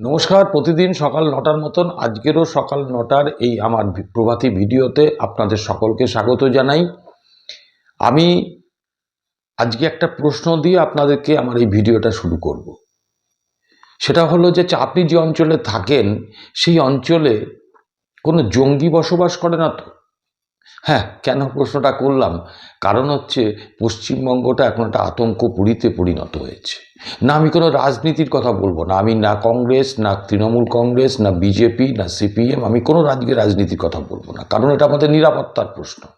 নমস্কার, প্রতিদিন সকাল নটার মতন, আজকেরও সকাল নটার এই আমার প্রভাতী ভিডিওতে আপনাদের সকলকে স্বাগত জানাই। আমি আজকে একটা প্রশ্ন দিয়ে আপনাদেরকে আমার এই ভিডিওটা শুরু করব। সেটা হলো যে আপনি যে অঞ্চলে থাকেন, সেই অঞ্চলে কোনো জঙ্গি বসবাস করে না তো? হ্যাঁ কেন প্রশ্নটা করলাম? কারণ হচ্ছে পশ্চিমবঙ্গটা এখন একটা আতঙ্ক পুরীতে পরিণত হয়েছে। না আমি কোনো রাজনীতির কথা বলব না। আমি না কংগ্রেস, না তৃণমূল কংগ্রেস, না বিজেপি, না সিপিএম, আমি কোনো রাজ্যে রাজনীতির কথা বলব না। কারণ এটা আমাদের নিরাপত্তার প্রশ্ন।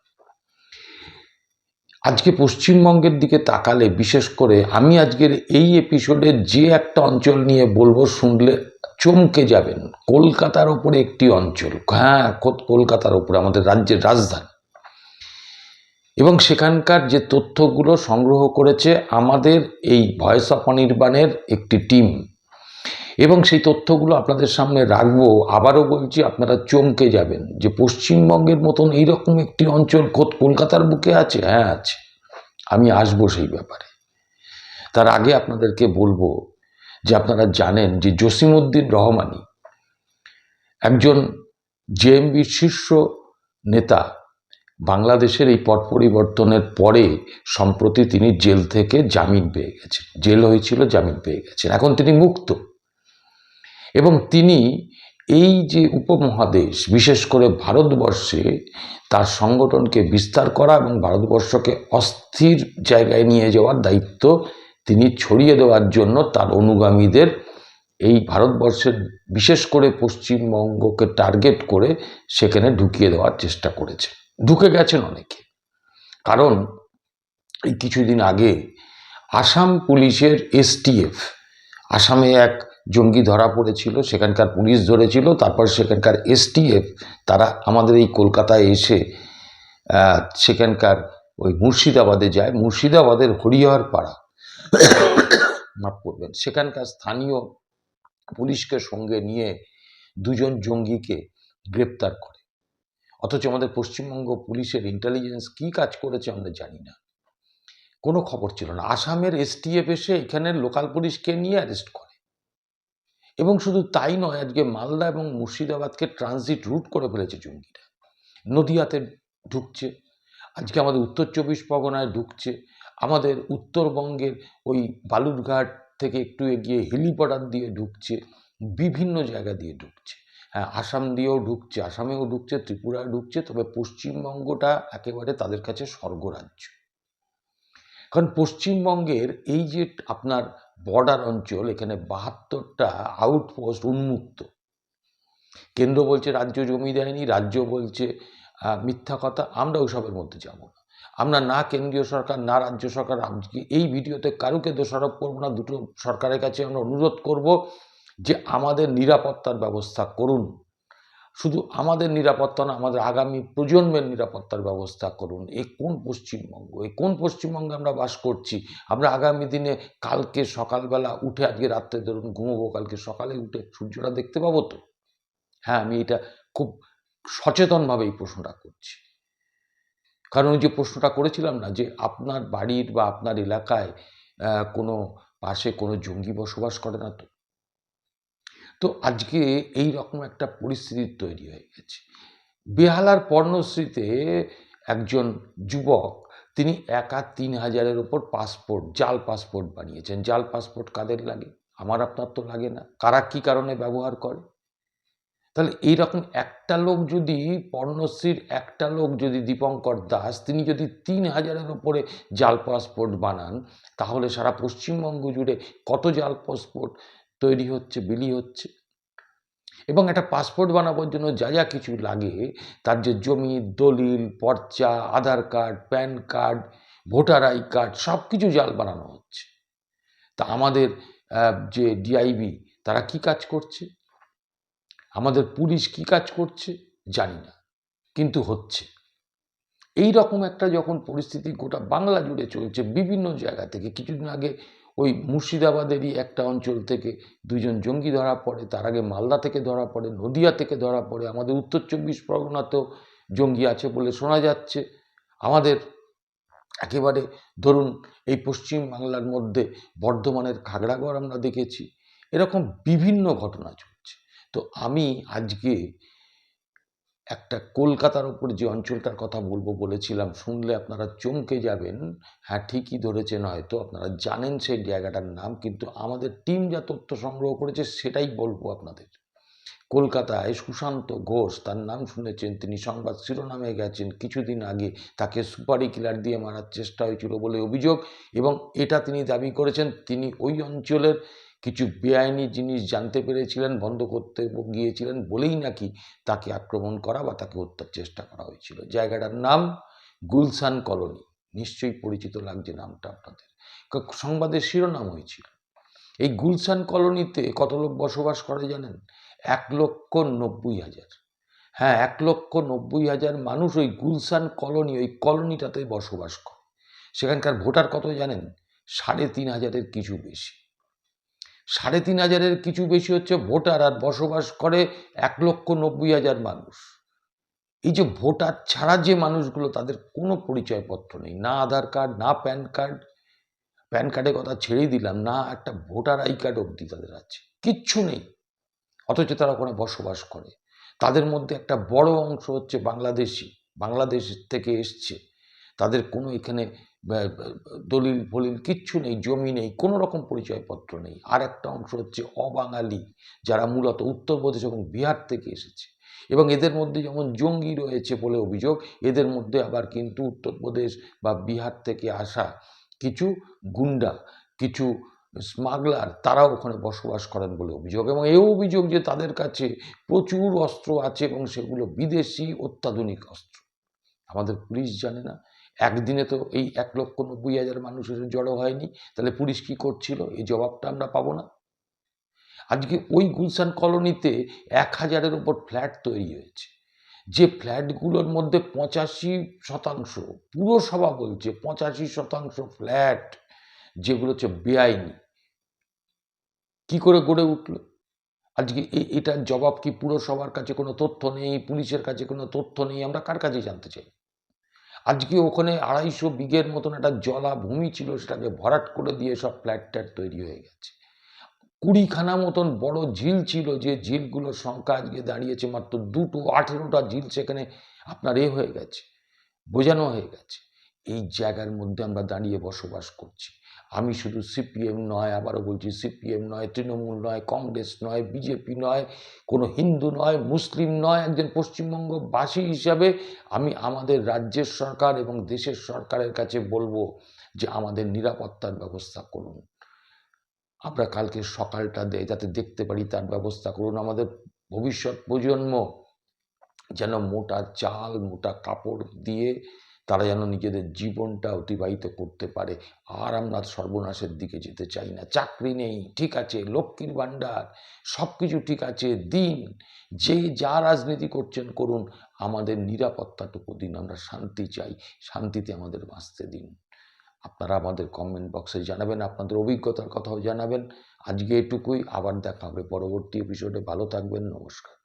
আজকে পশ্চিমবঙ্গের দিকে তাকালে বিশেষ করে আমি আজকের এই এপিসোডে যে একটা অঞ্চল নিয়ে বলব শুনলে চমকে যাবেন। কলকাতার ওপরে একটি অঞ্চল। হ্যাঁ কলকাতার ওপরে, আমাদের রাজ্যের রাজধানী। এবং সেখানকার যে তথ্যগুলো সংগ্রহ করেছে, আমাদের এই ভয়েস অফ অনির্বাণের একটি টিম। এবং সেই তথ্যগুলো আপনাদের সামনে রাখব। আবারও বলছি, আপনারা চমকে যাবেন যে পশ্চিমবঙ্গের মতন এইরকম একটি অঞ্চল খোদ কলকাতার বুকে আছে? হ্যাঁ আছে। আমি আসব সেই ব্যাপারে। তার আগে আপনাদেরকে বলব যে আপনারা জানেন যে জসিমউদ্দিন রহমানি একজন জেএমবির শীর্ষ নেতা বাংলাদেশের এই পট পরিবর্তনের পরে সম্প্রতি তিনি জেল থেকে জামিন পেয়ে গেছেন। জেল হয়েছিল, জামিন পেয়ে গেছেন। এখন তিনি মুক্ত। এবং তিনি এই যে উপমহাদেশ, বিশেষ করে ভারতবর্ষে তার সংগঠনকে বিস্তার করা এবং ভারতবর্ষকে অস্থির জায়গায় নিয়ে যাওয়ার দায়িত্ব তিনি ছড়িয়ে দেওয়ার জন্য তার অনুগামীদের এই ভারতবর্ষের বিশেষ করে পশ্চিমবঙ্গকে টার্গেট করে সেখানে ঢুকিয়ে দেওয়ার চেষ্টা করেছে। ঢুকে গেছেন অনেকে। কারণ এই কিছুদিন আগে আসাম পুলিশের এসটিএফ আসামে এক জঙ্গি ধরা পড়েছিল, সেখানকার পুলিশ ধরেছিল, তারপর সেখানকার এসটিএফ তারা আমাদের এই কলকাতায় এসে সেখানকার ওই মুর্শিদাবাদে যায়। মুর্শিদাবাদের হরিহর পাড়া মাফ করবেন। সেখানকার স্থানীয় পুলিশকে সঙ্গে নিয়ে দুজন জঙ্গিকে গ্রেপ্তার করে। অথচ আমাদের পশ্চিমবঙ্গ পুলিশের ইন্টেলিজেন্স কি কাজ করেছে আমরা জানি না। কোনো খবর ছিল না। আসামের এসটিএফ এসে এখানের লোকাল পুলিশকে নিয়ে অ্যারেস্ট করে। এবং শুধু তাই নয়, আজকে মালদা এবং মুর্শিদাবাদকে ট্রানজিট রুট করে ফেলেছে জঙ্গিরা। নদিয়াতে ঢুকছে। আজকে আমাদের উত্তর চব্বিশ পরগনায় ঢুকছে। আমাদের উত্তরবঙ্গের ওই বালুরঘাট থেকে একটু এগিয়ে হেলিপটার দিয়ে ঢুকছে, বিভিন্ন জায়গা দিয়ে ঢুকছে। হ্যাঁ আসাম দিয়েও ঢুকছে, আসামেও ঢুকছে, ত্রিপুরায় ঢুকছে, তবে পশ্চিমবঙ্গটা একেবারে তাদের কাছে স্বর্গরাজ্য। কারণ পশ্চিমবঙ্গের এই যে আপনার বর্ডার অঞ্চল, এখানে বাহাত্তরটা আউটপোস্ট উন্মুক্ত। কেন্দ্র বলছে রাজ্য জমি দেয়নি, রাজ্য বলছে মিথ্যা কথা, আমরা ওসবের মধ্যে যাব না। আমরা না কেন্দ্রীয় সরকার, না রাজ্য সরকার এই ভিডিওতে কারুকে দোষারোপ করব না? দুটো সরকারের কাছে আমরা অনুরোধ করব যে আমাদের নিরাপত্তার ব্যবস্থা করুন। শুধু আমাদের নিরাপত্তা না, আমাদের আগামী প্রজন্মের নিরাপত্তার ব্যবস্থা করুন। এ কোন পশ্চিমবঙ্গ? এই কোন পশ্চিমবঙ্গে আমরা বাস করছি? আমরা আগামী দিনে কালকে সকালবেলা উঠে, আজকে রাত্রে ধরুন ঘুমোবো, কালকে সকালে উঠে সূর্যটা দেখতে পাবো তো? হ্যাঁ আমি এটা খুব সচেতনভাবে এই প্রশ্নটা করছি। কারণ ওই যে প্রশ্নটা করেছিলাম না যে আপনার বাড়ির বা আপনার এলাকায় কোনো পাশে কোনো জঙ্গি বসবাস করে না তো? তো আজকে এই রকম একটা পরিস্থিতি তৈরি হয়ে গেছে। বেহালার পর্ণশ্রীতে একজন যুবক, তিনি একা তিন হাজারের ওপর পাসপোর্ট, জাল পাসপোর্ট বানিয়েছেন। জাল পাসপোর্ট কাদের লাগে? আমার আপনার তো লাগে না। কারা কী কারণে ব্যবহার করে? তাহলে এইরকম একটা লোক যদি, পর্ণশ্রীর একটা লোক যদি দীপঙ্কর দাস, তিনি যদি তিন হাজারের ওপরে জাল পাসপোর্ট বানান, তাহলে সারা পশ্চিমবঙ্গ জুড়ে কত জাল পাসপোর্ট তৈরি হচ্ছে, বিলি হচ্ছে? এবং একটা পাসপোর্ট বানাবার জন্য যা যা কিছু লাগে, তার যে জমি, দলিল, পর্চা, Aadhaar card, PAN card, voter I card সব কিছু জাল বানানো হচ্ছে। তা আমাদের যে ডিআইবি তারা কি কাজ করছে? আমাদের পুলিশ কি কাজ করছে জানি না, কিন্তু হচ্ছে। এই রকম একটা যখন পরিস্থিতি গোটা বাংলা জুড়ে চলছে বিভিন্ন জায়গা থেকে, কিছুদিন আগে ওই মুর্শিদাবাদেরই একটা অঞ্চল থেকে দুজন জঙ্গি ধরা পড়ে, তার আগে মালদা থেকে ধরা পড়ে, নদিয়া থেকে ধরা পড়ে, আমাদের উত্তর চব্বিশ পরগনাতেও জঙ্গি আছে বলে শোনা যাচ্ছে। আমাদের একেবারে ধরুন এই পশ্চিম বাংলার মধ্যে বর্ধমানের খাগড়াগড় আমরা দেখেছি, এরকম বিভিন্ন ঘটনা চলছে। তো আমি আজকে একটা কলকাতার ওপর যে অঞ্চলটার কথা বলব বলেছিলাম, শুনলে আপনারা চমকে যাবেন। হ্যাঁ ঠিকই ধরেছেন হয়তো, আপনারা জানেন সেই জায়গাটার নাম, কিন্তু আমাদের টিম যা তথ্য সংগ্রহ করেছে সেটাই বলব আপনাদের। কলকাতায় সুশান্ত ঘোষ, তার নাম শুনেছেন, তিনি সংবাদ শিরোনামে গেছেন কিছুদিন আগে, তাকে সুপারি কিলার দিয়ে মারার চেষ্টা হয়েছিল বলে অভিযোগ, এবং এটা তিনি দাবি করেছেন, তিনি ওই অঞ্চলের কিছু বেআইনি জিনিস জানতে পেরেছিলেন, বন্ধ করতে গিয়েছিলেন বলেই নাকি তাকে আক্রমণ করা বা তাকে হত্যার চেষ্টা করা হয়েছিল। জায়গাটার নাম গুলশান কলোনি। নিশ্চয়ই পরিচিত লাগছে নামটা আপনাদের। সংবাদের শিরোনাম হয়েছিল। এই গুলশান কলোনিতে কত লোক বসবাস করে জানেন? এক লক্ষ নব্বই হাজার। হ্যাঁ এক লক্ষ নব্বই হাজার মানুষ ওই গুলশান কলোনি, ওই কলোনিটাতে বসবাস করে। সেখানকার ভোটার কত জানেন? সাড়ে তিন হাজারের কিছু বেশি। সাড়ে তিন হাজারের কিছু বেশি হচ্ছে ভোটার আর বসবাস করে এক লক্ষ নব্বই হাজার মানুষ। এই যে ভোটার ছাড়া যে মানুষগুলো, তাদের কোনো পরিচয়পত্র নেই। না আধার কার্ড, না প্যান কার্ড। প্যান কার্ডের কথা ছেড়েই দিলাম, না একটা ভোটার আই কার্ড অবধি তাদের আছে। কিচ্ছু নেই। অথচ তারা ওখানে বসবাস করে। তাদের মধ্যে একটা বড় অংশ হচ্ছে বাংলাদেশি। বাংলাদেশ থেকে এসছে। তাদের কোনো এখানে দলিল ফলিল কিচ্ছু নেই, জমি নেই, কোনো রকম পরিচয়পত্র নেই। আর একটা অংশ হচ্ছে অবাঙালি, যারা মূলত উত্তরপ্রদেশ এবং বিহার থেকে এসেছে। এবং এদের মধ্যে যেমন জঙ্গি রয়েছে বলে অভিযোগ, এদের মধ্যে আবার কিন্তু উত্তরপ্রদেশ বা বিহার থেকে আসা কিছু গুন্ডা, কিছু স্মাগলার, তারাও ওখানে বসবাস করেন বলে অভিযোগ। এবং এও অভিযোগ যে তাদের কাছে প্রচুর অস্ত্র আছে এবং সেগুলো বিদেশি অত্যাধুনিক অস্ত্র। আমাদের পুলিশ জানে না একদিনে তো এই এক লক্ষ নব্বই হাজার মানুষের জড়ো হয়নি, তাহলে পুলিশ কি করছিল? এই জবাবটা আমরা পাবো না। আজকে ওই গুলশান কলোনিতে এক হাজারের উপর ফ্ল্যাট তৈরি হয়েছে। যে ফ্ল্যাটগুলোর মধ্যে পঁচাশি শতাংশ পুরসভা বলছে পঁচাশি শতাংশ ফ্ল্যাট, যেগুলো হচ্ছে বেআইনি। কি করে গড়ে উঠল? আজকে এটার জবাব কি পুরসভার কাছে কোনো তথ্য নেই? পুলিশের কাছে কোনো তথ্য নেই? আমরা কার কাছে জানতে চাই? আজকে ওখানে আড়াইশো বিঘের মতন একটা জলা ভূমি ছিল, সেটাকে ভরাট করে দিয়ে সব ফ্ল্যাট ট্যাট তৈরি হয়ে গেছে। কুড়িখানা মতন বড় ঝিল ছিল, যে ঝিলগুলোর সংখ্যা আজকে দাঁড়িয়েছে মাত্র দুটো, আঠেরোটা ঝিল সেখানে আপনার এ হয়ে গেছে, বোঝানো হয়ে গেছে। এই জায়গার মধ্যে আমরা দাঁড়িয়ে বসবাস করছি। আমি শুধু সিপিএম নয়, আবারও বলছি সিপিএম নয়, তৃণমূল নয়, কংগ্রেস নয়, বিজেপি নয়, কোনো হিন্দু নয়, মুসলিম নয়, একজন পশ্চিমবঙ্গবাসী হিসাবে আমি আমাদের রাজ্যের সরকার এবং দেশের সরকারের কাছে বলব যে আমাদের নিরাপত্তার ব্যবস্থা করুন। আমরা কালকে সকালটা দেয় যাতে দেখতে পারি তার ব্যবস্থা করুন। আমাদের ভবিষ্যৎ প্রজন্ম যেন মোটা চাল, মোটা কাপড় দিয়ে তারা যেন নিজেদের জীবনটা অতিবাহিত করতে পারে। আর আমরা সর্বনাশের দিকে যেতে চাই না। চাকরি নেই, ঠিক আছে, লক্ষ্মীর ভাণ্ডার সব কিছু ঠিক আছে, দিন, যে যা রাজনীতি করছেন করুন, আমাদের নিরাপত্তাটুকু দিন, আমরা শান্তি চাই, শান্তিতে আমাদের বাঁচতে দিন। আপনারা আমাদের কমেন্ট বক্সে জানাবেন, আপনাদের অভিজ্ঞতার কথাও জানাবেন। আজকে এটুকুই, আবার দেখা হবে পরবর্তী এপিসোডে ভালো থাকবেন, নমস্কার।